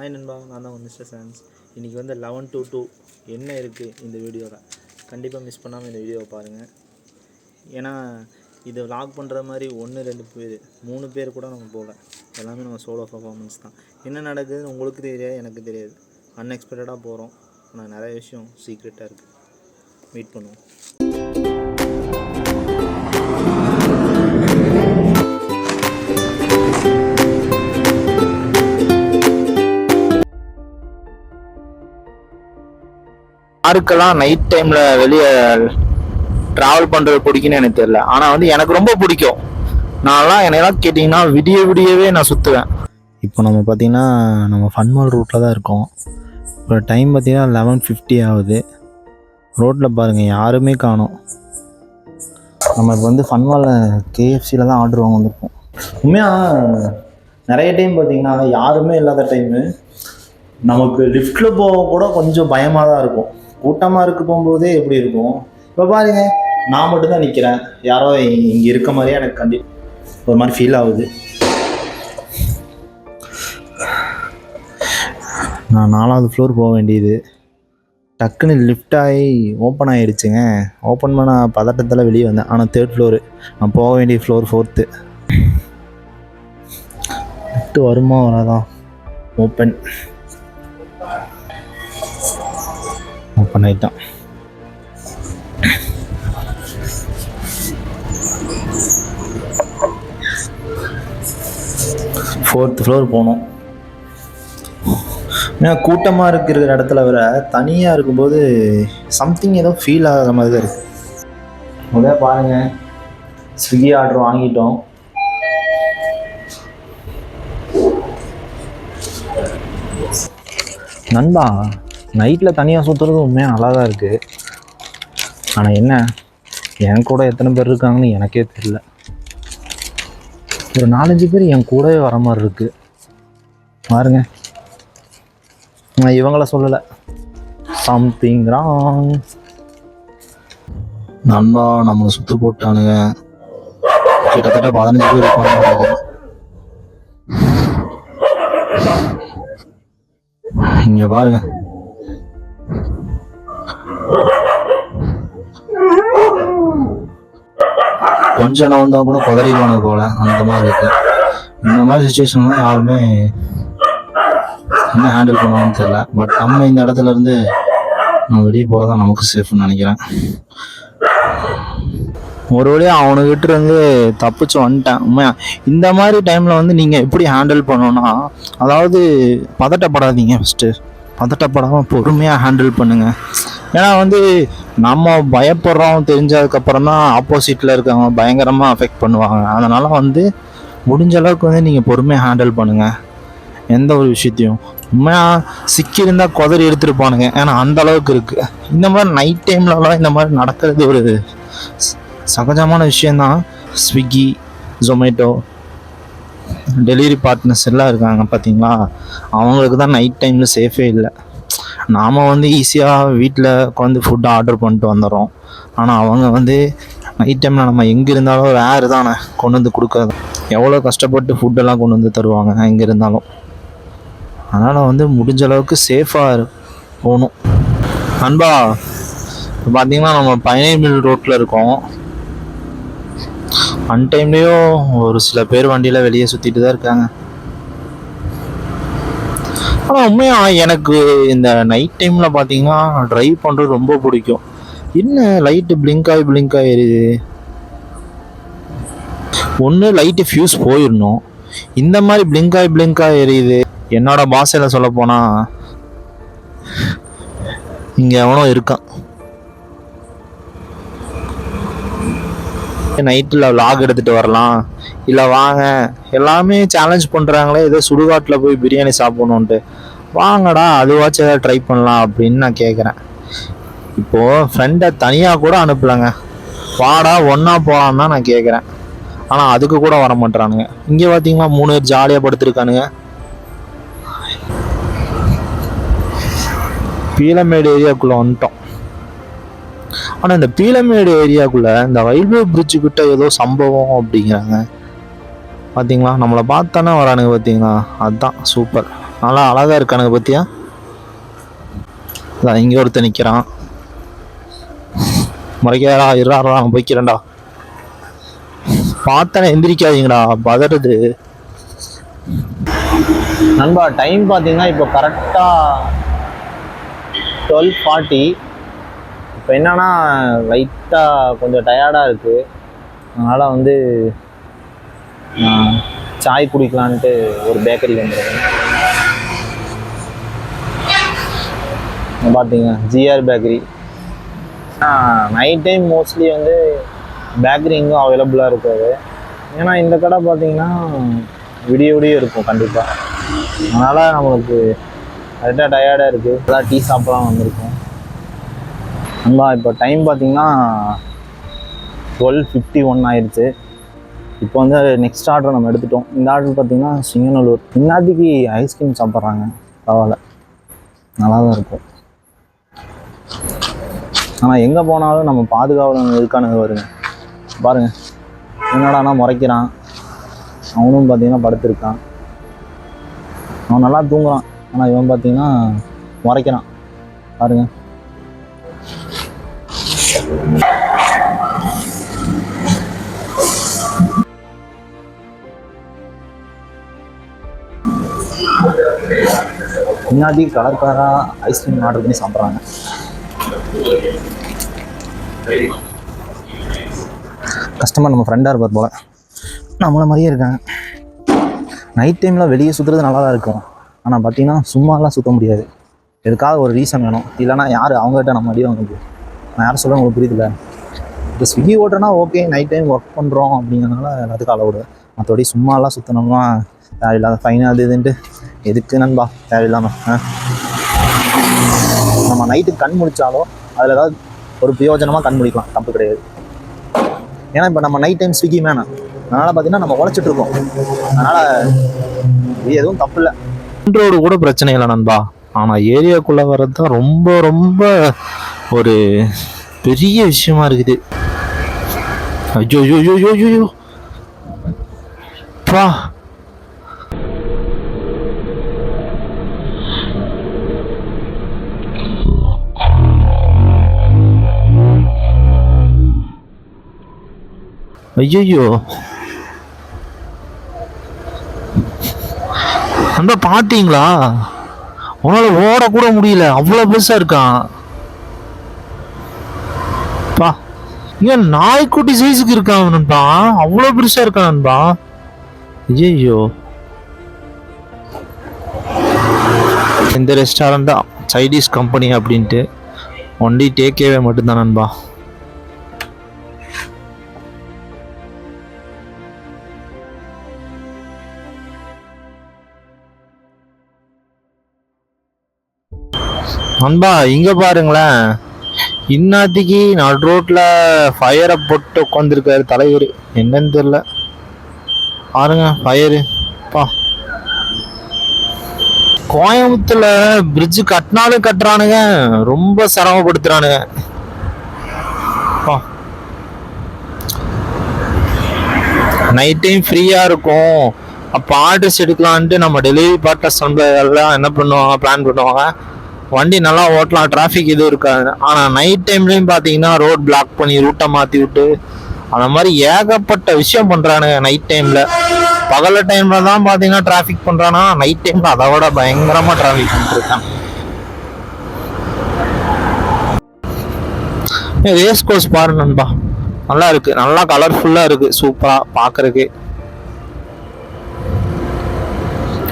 Hi நண்பா. நான் தான் மிஸ்டர் சான்ஸ் இன்றைக்கி வந்து லெவன் டூ டூ என்ன இருக்குது இந்த வீடியோவில் கண்டிப்பாக மிஸ் பண்ணாமல் இந்த வீடியோவை பாருங்கள் ஏன்னா இது லாக் பண்ணுற மாதிரி ஒன்று ரெண்டு பேர் மூணு பேர் கூட நம்ம போகல. எல்லாமே நம்ம சோலோ பர்ஃபார்மன்ஸ் தான். என்ன நடக்குதுன்னு உங்களுக்கு தெரியாது எனக்கு தெரியாது. அன்எக்ஸ்பெக்டடாக போகிறோம் ஆனால் நிறைய விஷயம் சீக்ரெட்டாக இருக்குது மீட் பண்ணுவோம். யாருக்கெல்லாம் நைட் டைம்ல வெளியே ட்ராவல் பண்றது பிடிக்குன்னு எனக்கு தெரியல. ஆனா வந்து எனக்கு ரொம்ப பிடிக்கும். நான்லாம் என்னையெல்லாம் கேட்டிங்கன்னா விடிய விடியவே நான் சுற்றுவேன் இப்போ நம்ம பார்த்திங்கன்னா நம்ம ஃபன்மால் ரூட்டில் தான் இருக்கோம். இப்போ டைம் பார்த்திங்கன்னா லெவன் ஃபிஃப்டி ஆகுது. ரோட்டில் பாருங்கள் யாருமே காணும். நம்ம இப்போ வந்து ஃபன்மாலில் கேஎஃப்சியில் தான் ஆர்டர் வாங்க வந்திருக்கோம். உண்மையாக நிறைய டைம் பார்த்திங்கன்னா யாருமே இல்லாத டைமு நமக்கு லிஃப்ட்டில் போக கூட கொஞ்சம் பயமாக தான் இருக்கும். கூட்டமாக இருக்க போகும்போதே எப்படி இருக்கும்? இப்போ பாருங்க நான் மட்டும்தான் நிற்கிறேன் யாரோ இங்கே இருக்க மாதிரியே எனக்கு கண்டி ஒரு மாதிரி ஃபீல் ஆகுது. நான் நாலாவது ஃப்ளோர் போக வேண்டியது. டக்குன்னு லிஃப்ட் ஆகி ஓப்பன் ஆகிடுச்சுங்க ஓப்பன் பண்ண பதட்டத்தில் வெளியே வந்தேன். ஆனால் தேர்ட் ஃப்ளோரு நான் போக வேண்டிய ஃப்ளோர் ஃபோர்த்து லிஃப்ட் வருமா வராதான் ஓப்பன் ஓப்பன் ஆகிட்டான் ஃபோர்த் ஃப்ளோர் போனோம். ஏன்னா கூட்டமாக இருக்கிற இடத்துல வர தனியாக இருக்கும்போது சம்திங் ஏதோ ஃபீல் ஆகாத மாதிரி தான் இருக்குது முதல்ல பாருங்கள் ஸ்விக்கி ஆர்டர் வாங்கிட்டோம். நண்பா நைட்டில் தனியாக சுற்றுறது உண்மையாக நல்லா தான் இருக்குது ஆனால் என்ன? என் கூட எத்தனை பேர் இருக்காங்கன்னு எனக்கே தெரியல. ஒரு நாலஞ்சு பேர் என் கூடவே வர மாதிரி இருக்குது பாருங்க. நான் இவங்கள சொல்லலை. சம்திங் ராங் நண்பா நம்மளை சுற்று போட்டானுங்க. கிட்டத்தட்ட பதினஞ்சு பேர் இருப்பாங்க இங்கே பாருங்க. கொஞ்சம் நான் வந்தால் கூட பதறிடுவானு போல அந்த மாதிரி இருக்கு. இந்த மாதிரி சுச்சுவேஷன்ல யாருமே என்ன ஹேண்டில் பண்ணுவான்னு தெரியல. பட் நம்ம இந்த இடத்துல இருந்து நம்ம வெளியே போகிறதான் நமக்கு சேஃப்னு நினைக்கிறேன். ஒரு வழியாக அவனுக்கிட்ட இருந்து தப்பிச்சு வந்துட்டேன். உண்மையா? இந்த மாதிரி டைமில் வந்து நீங்கள் எப்படி ஹேண்டில் பண்ணணும்னா அதாவது பதட்டப்படாதீங்க ஃபஸ்ட்டு பதட்டப்படாமல் பொறுமையாக ஹேண்டில் பண்ணுங்கள் ஏன்னா வந்து நம்ம பயப்படுறோம் தெரிஞ்சதுக்கப்புறம் தான் ஆப்போசிட்டில் இருக்கவங்க பயங்கரமாக அஃபெக்ட் பண்ணுவாங்க. அதனால் வந்து முடிஞ்ச அளவுக்கு வந்து நீங்கள் பொறுமையாக ஹேண்டில் பண்ணுங்கள் எந்த ஒரு விஷயத்தையும். உண்மையாக சிக்கியிருந்தால் குதறி எடுத்துருப்பானுங்க ஏன்னா அந்த அளவுக்கு இருக்குது இந்த மாதிரி நைட் டைம்லலாம் இந்த மாதிரி நடக்கிறது ஒரு சகஜமான விஷயந்தான் ஸ்விக்கி ஜொமேட்டோ டெலிவரி பார்ட்னர்ஸ் எல்லாம் இருக்காங்க பார்த்தீங்களா அவங்களுக்கு தான் நைட் டைமில் சேஃபே இல்லை. நாம் வந்து ஈஸியாக வீட்டில் உட்காந்து ஃபுட் ஆர்டர் பண்ணிட்டு வந்துடுறோம். ஆனால் அவங்க வந்து நைட் டைமில் நம்ம எங்கே இருந்தாலும் வேறு தானே கொண்டு வந்து கொடுக்குறது எவ்வளோ கஷ்டப்பட்டு ஃபுட்டெல்லாம் கொண்டு வந்து தருவாங்க எங்கே இருந்தாலும். அதனால் வந்து முடிஞ்ச அளவுக்கு சேஃபாக போகணும் அன்பா இப்போ பார்த்தீங்கன்னா நம்ம பயணிமில் ரோட்டில் இருக்கோம். அன்டைம்லேயும் ஒரு சில பேர் வண்டியில் வெளியே சுற்றிட்டு தான் இருக்காங்க. ஆனால் உண்மையாக எனக்கு இந்த நைட் டைமில் பார்த்தீங்கன்னா ட்ரைவ் பண்ணுறது ரொம்ப பிடிக்கும். என்ன லைட்டு பிளிங்க் ஆகி பிளிங்க் ஆகி ஒன்று லைட்டு ஃபியூஸ் போயிடணும் இந்த மாதிரி பிளிங்க் ஆகி பிளிங்க் ஆகி என்னோட பாஷையில் சொல்ல போனால் இங்கே எவனோ இருக்கான். நைட்டில் லாக் எடுத்துகிட்டு வரலாம். இல்லை வாங்க. எல்லாமே சேலஞ்ச் பண்ணுறாங்களே ஏதோ சுடுகாட்டில் போய் பிரியாணி சாப்பிடணுன்ட்டு வாங்கடா அதுவாச்சும் ஏதாவது ட்ரை பண்ணலாம் அப்படின்னு நான் கேட்குறேன் இப்போது ஃப்ரெண்டை தனியாக கூட அனுப்பலைங்க. வாடா ஒன்றா போகலாம் தான் நான் கேட்குறேன் ஆனால் அதுக்கு கூட வர மாட்டானுங்க இங்கே பார்த்தீங்களா மூணு பேர் ஜாலியாக படுத்துருக்கானுங்க. பீலமேடு ஏரியாக்குள்ளே வந்துட்டோம். ஆனால் இந்த பீலமேடு ஏரியாக்குள்ளே இந்த ரயில்வே பிரிட்ஜு கிட்ட ஏதோ சம்பவம் அப்படிங்கிறாங்க. பார்த்தீங்களா நம்மளை பார்த்தானே வரானுங்க பார்த்தீங்களா அதுதான் சூப்பர் நல்லா அழகாக இருக்கானுங்க பார்த்தியா அதான் இங்கே ஒருத்தன் நிற்கிறான் முறைக்காரா இருறா அங்கே போய்க்கிறேன்டா. பார்த்தானே எந்திரிக்காதீங்கடா பதறது. நண்பா டைம் பார்த்தீங்கன்னா இப்போ கரெக்டாக டுவெல் ஃபார்ட்டி இப்போ என்னன்னா லைட்டாக கொஞ்சம் டயர்டாக இருக்குது அதனால் வந்து சாய் குடிக்கலான்ட்டு ஒரு பேக்கரி வந்துருக்கேன். பார்த்தீங்க GR bakery night time mostly வந்து பேக்கரி எங்கும் அவைலபிளாக இருக்காது. ஏன்னா இந்த கடை பார்த்தீங்கன்னா விடிய விடிய இருக்கும் கண்டிப்பாக அதனால் நம்மளுக்கு கரெக்டாக டயர்டாக இருக்குது அதான் டீ சாப்பிடலாம் வந்திருக்கோம். நண்பா இப்போ டைம் பார்த்தீங்கன்னா டுவெல் ஃபிஃப்டி ஒன் ஆயிடுச்சு இப்போ வந்து நெக்ஸ்ட் ஆர்டர் நம்ம எடுத்துட்டோம். இந்த ஆர்டர் பார்த்தீங்கன்னா சிங்கநல்லூர். இன்னாதிக்கு ஐஸ்கிரீம் சாப்பிட்றாங்க. பரவாயில்ல. நல்லா தான் இருக்கும். ஆனால் எங்கே போனாலும் நம்ம பாதுகாவலன் இருக்கானுங்க வருங்க பாருங்கள் என்னடானா முறைக்கிறான். அவனும் பார்த்தீங்கன்னா படுத்திருக்கான். அவன் நல்லா தூங்குறான். ஆனால் இவன் பார்த்தீங்கன்னா முறைக்கிறான். பாருங்கள் முன்னாடி கலர் கலராக ஐஸ்கிரீம் ஆர்டர் பண்ணி சாப்பிட்றாங்க. கஸ்டமர் நம்ம ஃப்ரெண்டாக இருப்பார் போல். நம்மள மாதிரியே இருக்காங்க. நைட் டைமில் வெளியே சுற்றுறது நல்லா தான் இருக்கும். ஆனால் பார்த்தீங்கன்னா சும்மாலாம் சுற்ற முடியாது. எதுக்காக ஒரு ரீசன் வேணும். இல்லைன்னா யார்? அவங்ககிட்ட நம்ம அடி வாங்க முடியும் நான் யாரும் சொல்ல உங்களுக்கு புரியுதுல்ல? இப்போ ஸ்விக்கி ஓட்டுறனா ஓகே நைட் டைம் ஒர்க் பண்ணுறோம் அப்படிங்கிறனால எல்லாத்துக்கும் அளவு மற்றபடி சும்மாலாம் சுற்றினோம்னா தேவையில்லாத ஃபைன் அது இதுன்ட்டு எதுக்கு நண்பா? தேவையில்லாமல் ஆ? நம்ம நைட்டு கண் முடித்தாலும் அதில் ஏதாவது ஒரு பிரயோஜனமாக கண் முடிக்கலாம் தப்பு கிடையாது. ஏன்னா இப்போ நம்ம நைட் டைம் ஸ்விக்கி மேனா அதனால் பார்த்தீங்கன்னா நம்ம உழைச்சிட்ருக்கோம் அதனால் இது எதுவும் தப்பு இல்லை. ரோடு கூட பிரச்சனை இல்லை நண்பா. ஆனால் ஏரியாக்குள்ளே வர்றது தான் ரொம்ப ரொம்ப ஒரு பெரிய விஷயமா இருக்குது. ஐயோ ஐயோ ஐயோ ஐயோ ஐயோ. பா. ஐயோ அந்த பாத்தீங்களா? உன்னால ஓட கூட முடியல. அவ்வளவு பெருசா இருக்கான் பா ஏன் நாய்க்குட்டி சைஸுக்கு இருக்கான் நண்பா? அவ்வளோ பெருசா இருக்கான் நண்பா? ஐயோ இந்த ரெஸ்டாரண்ட் தான். சைனீஸ் கம்பெனி அப்படின்ட்டு. ஒன்லி டேக்கேவே மட்டும்தான் நண்பா. நண்பா இங்க பாருங்களேன். இன்னாத்திக்கு நடு ரோட்ல ஃபயரை போட்டு உட்காந்துருக்காரு தலைவர். என்னன்னு தெரியல. பாருங்க ஃபயரு பா. கோயம்புத்தூர்ல பிரிட்ஜ் கட்டினாலும் கட்டுறானுங்க. ரொம்ப சிரமப்படுத்துறானுங்க. பா. நைட் டைம் ஃப்ரீயா இருக்கும். அப்போ ஆர்டர்ஸ் எடுக்கலான்ட்டு நம்ம டெலிவரி பார்ட்னர்ஸ் நம்ம எல்லாம் என்ன பண்ணுவாங்க பிளான் பண்ணுவாங்க? வண்டி நல்லா ஓட்டலாம் டிராஃபிக் எதுவும் இருக்காது. ஆனால் நைட் டைம்லேயும் பார்த்தீங்கன்னா ரோட் பிளாக் பண்ணி ரூட்டை மாற்றி விட்டு அந்த மாதிரி ஏகப்பட்ட விஷயம் பண்ணுறானுங்க நைட் டைமில் பகல டைமில் தான் பார்த்தீங்கன்னா டிராஃபிக் பண்ணுறானா நைட் டைமில் அதை விட பயங்கரமாக டிராஃபிக் பண்ணிருக்கான் ரேஸ் கோர்ஸ் பாரு நண்பா. நல்லா இருக்குது நல்லா கலர்ஃபுல்லாக இருக்குது சூப்பராக பார்க்குறக்கு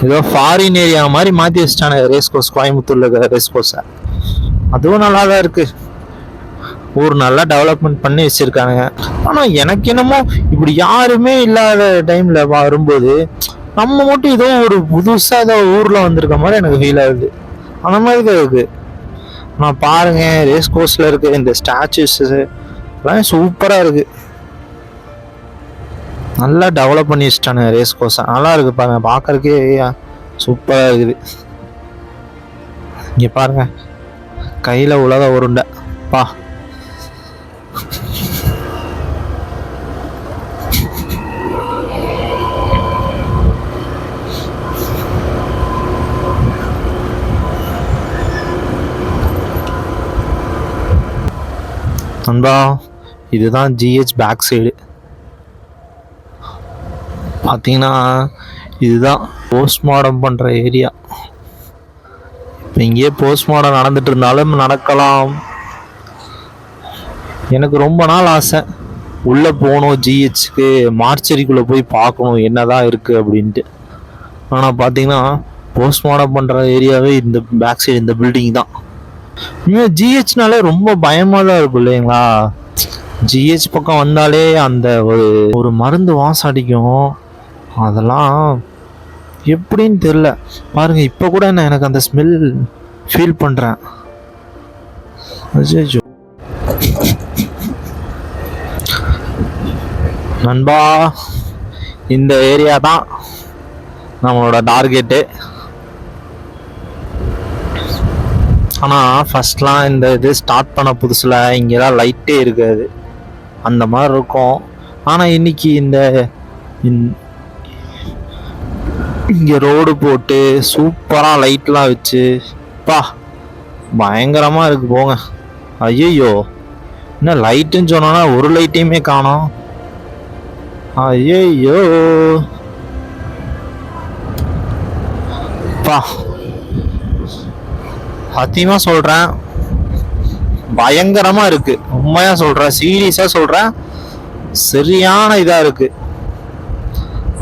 ஏதோ ஃபாரின் ஏரியா மாதிரி மாற்றி வச்சிட்டாங்க ரேஸ் கோர்ஸ் கோயம்புத்தூரில் இருக்கிற ரேஸ் கோர்ஸை அதுவும் நல்லா தான் இருக்குது ஊர் நல்லா டெவலப்மெண்ட் பண்ணி வச்சுருக்காங்க ஆனால் எனக்கு என்னமோ இப்படி யாருமே இல்லாத டைமில் வரும்போது நம்ம மட்டும் ஏதோ ஒரு புதுசாக ஏதோ ஊரில் வந்திருக்க மாதிரி எனக்கு ஃபீல் ஆகுது. அந்த மாதிரி தான் இருக்குது நான் பாருங்கள் ரேஸ் கோர்ஸில் இருக்க இந்த ஸ்டாச்சுஸு எல்லாம் சூப்பராக இருக்குது நல்லா டெவலப் பண்ணி வச்சிட்டானுங்க ரேஸ் கோர்ஸை நல்லா இருக்குது பாருங்கள் பார்க்குறக்கே சூப்பராக இருக்குது. இங்கே பாருங்கள் கையில் உலக உருண்டை. பா. நண்பா இதுதான் ஜிஹெச் பேக் சைடு பார்த்தீங்கன்னா இதுதான் போஸ்ட்மார்டம் பண்ணுற ஏரியா இப்போ இங்கேயே போஸ்ட்மார்டம் நடந்துட்டு இருந்தாலும் நடக்கலாம். எனக்கு ரொம்ப நாள் ஆசை. உள்ளே போகணும் ஜிஹெச்க்கு மார்ச்சரிக்குள்ளே போய் பார்க்கணும் என்னதான் இருக்குது அப்படின்ட்டு. ஆனால் பார்த்தீங்கன்னா போஸ்ட்மார்டம் பண்ணுற ஏரியாவே இந்த பேக் சைடு இந்த பில்டிங் தான். இனிமேல் ஜிஹெச்னாலே ரொம்ப பயமாக தான் இருக்கும் இல்லைங்களா? ஜிஹெச் பக்கம் வந்தாலே அந்த ஒரு ஒரு மருந்து வாசம் அடிக்கும். அதெல்லாம் எப்படின்னு தெரில பாருங்கள் இப்போ கூட நான் எனக்கு அந்த ஸ்மெல் ஃபீல் பண்ணுறேன் நண்பா இந்த ஏரியா தான் நம்மளோட டார்கெட்டு ஆனால் ஃபஸ்ட்லாம் இந்த இது ஸ்டார்ட் பண்ண புதுசில் இங்கெல்லாம் லைட்டே இருக்காது. அந்த மாதிரி இருக்கும். ஆனால் இன்னைக்கு இந்த இங்கே ரோடு போட்டு சூப்பராக லைட்லாம் வச்சு பா பயங்கரமாக இருக்கு போங்க. ஐயோ என்ன லைட்டுன்னு சொன்னோன்னா ஒரு லைட்டையுமே காணோம். ஐயோ பா சத்தியமா சொல்றேன் பயங்கரமா இருக்கு. உண்மையா சொல்றேன் சீரியஸா சொல்றேன் சரியான இதா இருக்கு.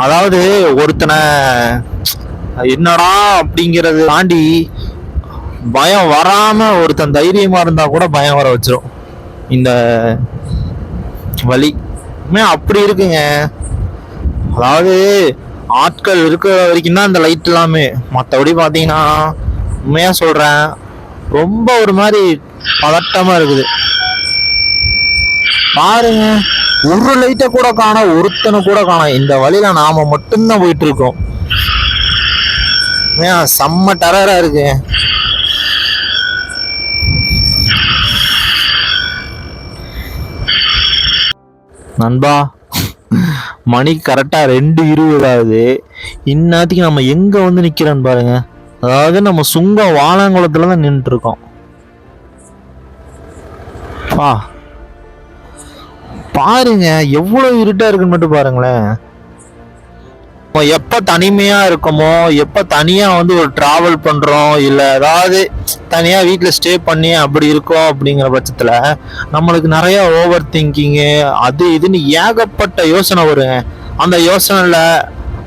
அதாவது ஒருத்தனை என்னடா அப்படிங்கிறது தாண்டி பயம் வராம ஒருத்தன் தைரியமா இருந்தா கூட பயம் வர வச்சிரும். இந்த வழி அப்படி இருக்குங்க. அதாவது ஆட்கள் இருக்கிற வரைக்கும் தான் இந்த லைட் எல்லாமே. மற்றபடி பார்த்தீங்கன்னா உண்மையா சொல்றேன் ரொம்ப ஒரு மாதிரி பதட்டமா இருக்குது. பாருங்க. ஒரு லைட்டை கூட காணோம் ஒருத்தனை கூட காணோம். இந்த வழியில நாம மட்டும்தான் போயிட்டு இருக்கோம் செம்ம டரரா இருக்கு. நண்பா மணி கரெக்டாக ரெண்டு இருபதாவது இந்நேரத்துக்கு நம்ம எங்கே வந்து நிற்கிறோன்னு பாருங்க. அதாவது நம்ம சுங்கம் வாழாங்குளத்தில் தான் நின்றுட்டுருக்கோம் பா பாருங்க எவ்வளோ இருட்டாக இருக்குன்னு மட்டும் பாருங்களேன். நம்ம எப்போ தனிமையாக இருக்கோமோ எப்போ தனியாக வந்து ஒரு ட்ராவல் பண்ணுறோம் இல்லை ஏதாவது தனியாக வீட்டில் ஸ்டே பண்ணி அப்படி இருக்கோம் அப்படிங்கிற பட்சத்தில் நம்மளுக்கு நிறைய ஓவர் திங்கிங்கு அது இதுன்னு ஏகப்பட்ட யோசனை வருங்க. அந்த யோசனையில்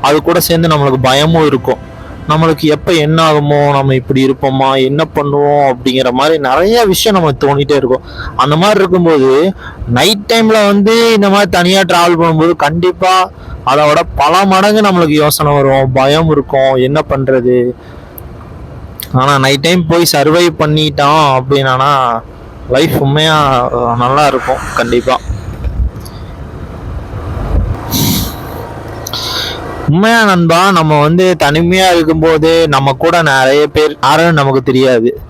அது கூட சேர்ந்து நம்மளுக்கு பயமும் இருக்கும். நம்மளுக்கு எப்போ என்ன ஆகுமோ நம்ம இப்படி இருப்போமா என்ன பண்ணுவோம் அப்படிங்கிற மாதிரி நிறைய விஷயம் நம்மளுக்கு தோணிட்டே இருக்கும். அந்த மாதிரி இருக்கும்போது நைட் டைமில் வந்து இந்த மாதிரி தனியாக ட்ராவல் பண்ணும்போது கண்டிப்பாக அதோட பல மடங்கு நம்மளுக்கு யோசனை வரும். பயம் இருக்கும். என்ன பண்ணுறது ஆனால் நைட் டைம் போய் சர்வை பண்ணிட்டோம் அப்படின்னா லைஃப் உண்மையாக நல்லா இருக்கும். கண்டிப்பாக உண்மையா நண்பா நம்ம வந்து தனிமையா இருக்கும்போது நம்ம கூட நிறைய பேர் யாருன்னு நமக்கு தெரியாது.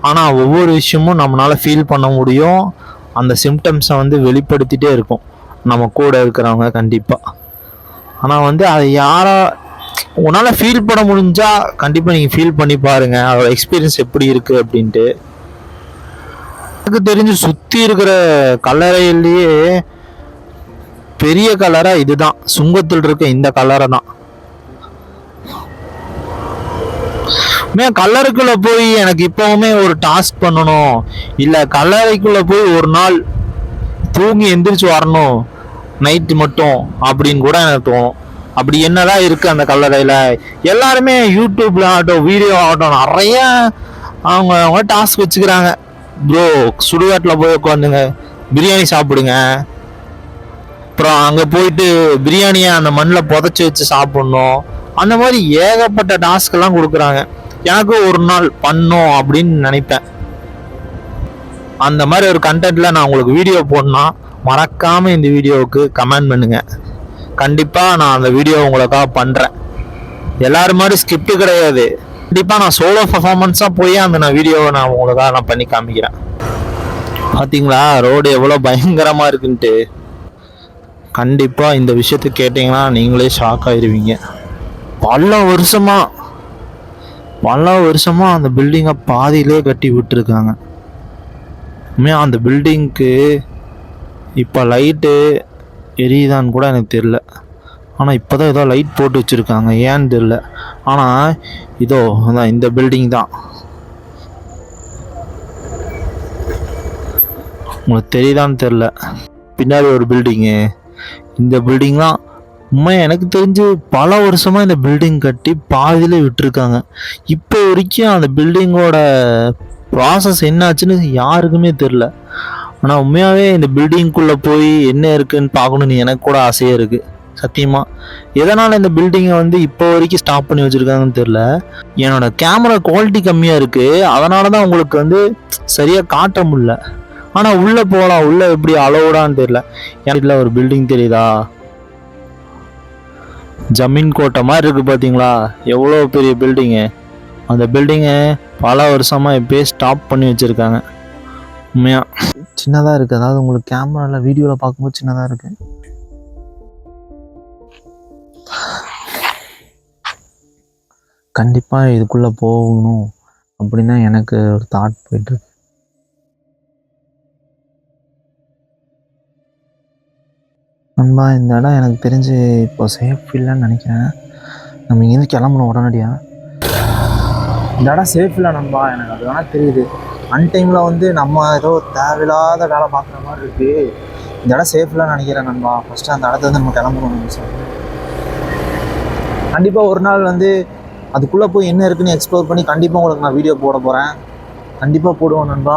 ஆனா ஒவ்வொரு விஷயமும் நம்மளால ஃபீல் பண்ண முடியும். அந்த சிம்டம்ஸை வந்து வெளிப்படுத்திட்டே இருக்கும். நம்ம கூட இருக்கிறவங்க கண்டிப்பா. ஆனா வந்து அதை யாரா உன்னால ஃபீல் பண்ண முடிஞ்சா கண்டிப்பா நீங்க ஃபீல் பண்ணி பாருங்க. அதோட எக்ஸ்பீரியன்ஸ் எப்படி இருக்கு அப்படின்ட்டு. எனக்கு தெரிஞ்சு சுத்தி இருக்கிற கல்லறையிலேயே பெரிய கலரா இதுதான். சுங்கத்தில் இருக்க இந்த கலரை தான். மே கல்லறைக்குள்ள போய் எனக்கு இப்பவுமே ஒரு டாஸ்க் பண்ணணும். இல்ல கல்லறைக்குள்ள போய் ஒரு நாள் தூங்கி எந்திரிச்சு வரணும். நைட்டு மட்டும் அப்படின்னு கூட எனக்கு தோணும். அப்படி என்னதான் இருக்கு அந்த கல்லறையில. எல்லாருமே யூடியூப்ல ஆகட்டும் வீடியோ ஆகட்டும் நிறைய அவங்க அவங்க டாஸ்க் வச்சுக்கிறாங்க. ப்ரோ சுடுகாட்டில் போய் உட்காந்துங்க. பிரியாணி சாப்பிடுங்க. அப்புறம் அங்கே போயிட்டு பிரியாணியை அந்த மண்ணில் புதைச்சி வச்சு சாப்பிட்ணும். அந்த மாதிரி ஏகப்பட்ட டாஸ்கெல்லாம் கொடுக்குறாங்க. எனக்கு ஒரு நாள் பண்ணும் அப்படின்னு நினைப்பேன். அந்த மாதிரி ஒரு கண்டென்ட்டில் நான் உங்களுக்கு வீடியோ போடனா மறக்காமல் இந்த வீடியோவுக்கு கமெண்ட் பண்ணுங்க. கண்டிப்பாக நான் அந்த வீடியோ உங்களுக்காக பண்ணுறேன் எல்லாரும் மாதிரி ஸ்கிரிப்ட் கிடையாது. கண்டிப்பாக நான் சோலோ பர்ஃபார்மன்ஸாக போய் அந்த நான் வீடியோவை நான் உங்களுக்காக நான் பண்ணி காமிக்கிறேன். பார்த்தீங்களா ரோடு எவ்வளோ பயங்கரமாக இருக்குன்ட்டு. கண்டிப்பாக இந்த விஷயத்த கேட்டிங்கன்னா நீங்களே ஷாக் ஆயிடுவீங்க பல வருஷமா பல வருஷமாக அந்த பில்டிங்கை பாதியிலே கட்டி விட்டுருக்காங்க. உண்மையாக அந்த பில்டிங்க்கு இப்போ லைட்டு எரியுதான்னு கூட எனக்கு தெரில ஆனால் இப்போ தான் ஏதோ லைட் போட்டு வச்சுருக்காங்க. ஏன்னு தெரில ஆனால் இதோ அதான் இந்த பில்டிங் தான். உங்களுக்கு தெரியுதான்னு தெரில பின்னாடி ஒரு பில்டிங்கு இந்த பில்டிங் தான் உண்மையா எனக்கு தெரிஞ்சு பல வருஷமாக இந்த பில்டிங் கட்டி பாதியிலே விட்டுருக்காங்க. இப்போ வரைக்கும் அந்த பில்டிங்கோட ப்ராசஸ் என்னாச்சுன்னு யாருக்குமே தெரில ஆனால் உண்மையாகவே இந்த பில்டிங்குள்ளே போய் என்ன இருக்குன்னு பார்க்கணுன்னு எனக்கு கூட ஆசையாக இருக்குது சத்தியமாக எதனால் இந்த பில்டிங்கை வந்து இப்போ வரைக்கும் ஸ்டாப் பண்ணி வச்சுருக்காங்கன்னு தெரில என்னோடய கேமரா குவாலிட்டி கம்மியாக இருக்குது அதனால தான் உங்களுக்கு வந்து சரியாக காட்ட முடியல. ஆனால் உள்ளே போகலாம் உள்ளே எப்படி அலோடான்னு தெரில எனக்கு ஒரு பில்டிங் தெரியுதா? ஜமீன் கோட்டை மாதிரி இருக்குது பார்த்தீங்களா எவ்வளோ பெரிய பில்டிங்கு அந்த பில்டிங்கை பல வருஷமாக எப்பயே ஸ்டாப் பண்ணி வச்சுருக்காங்க. உண்மையாக சின்னதாக இருக்குது அதாவது உங்களுக்கு கேமராவில் வீடியோவில் பார்க்கும்போது சின்னதாக இருக்குது கண்டிப்பாக இதுக்குள்ளே போகணும். அப்படின்னு தான் எனக்கு ஒரு தாட் போயிட்டுருக்கு நண்பா இந்த இடம் எனக்கு தெரிஞ்சு இப்போ சேஃப் இல்லைன்னு நினைக்கிறேன். நம்ம இங்கேருந்து கிளம்பணும் உடனடியாக இந்த இடம் சேஃப் இல்லை நண்பா எனக்கு அது வேணால் தெரியுது. அன்டைமில் வந்து நம்ம ஏதோ தேவையில்லாத வேலை பார்க்குற மாதிரி இருக்குது இந்த இடம் சேஃப் இல்லைன்னு நினைக்கிறேன் நண்பா. ஃபஸ்ட்டு அந்த இடத்துல வந்து நம்ம கிளம்பணும் சார் கண்டிப்பாக ஒரு நாள் வந்து அதுக்குள்ளே போய் என்ன இருக்குன்னு எக்ஸ்ப்ளோர் பண்ணி கண்டிப்பாக உங்களுக்கு நான் வீடியோ போட போகிறேன் கண்டிப்பாக போடுவோம் நண்பா.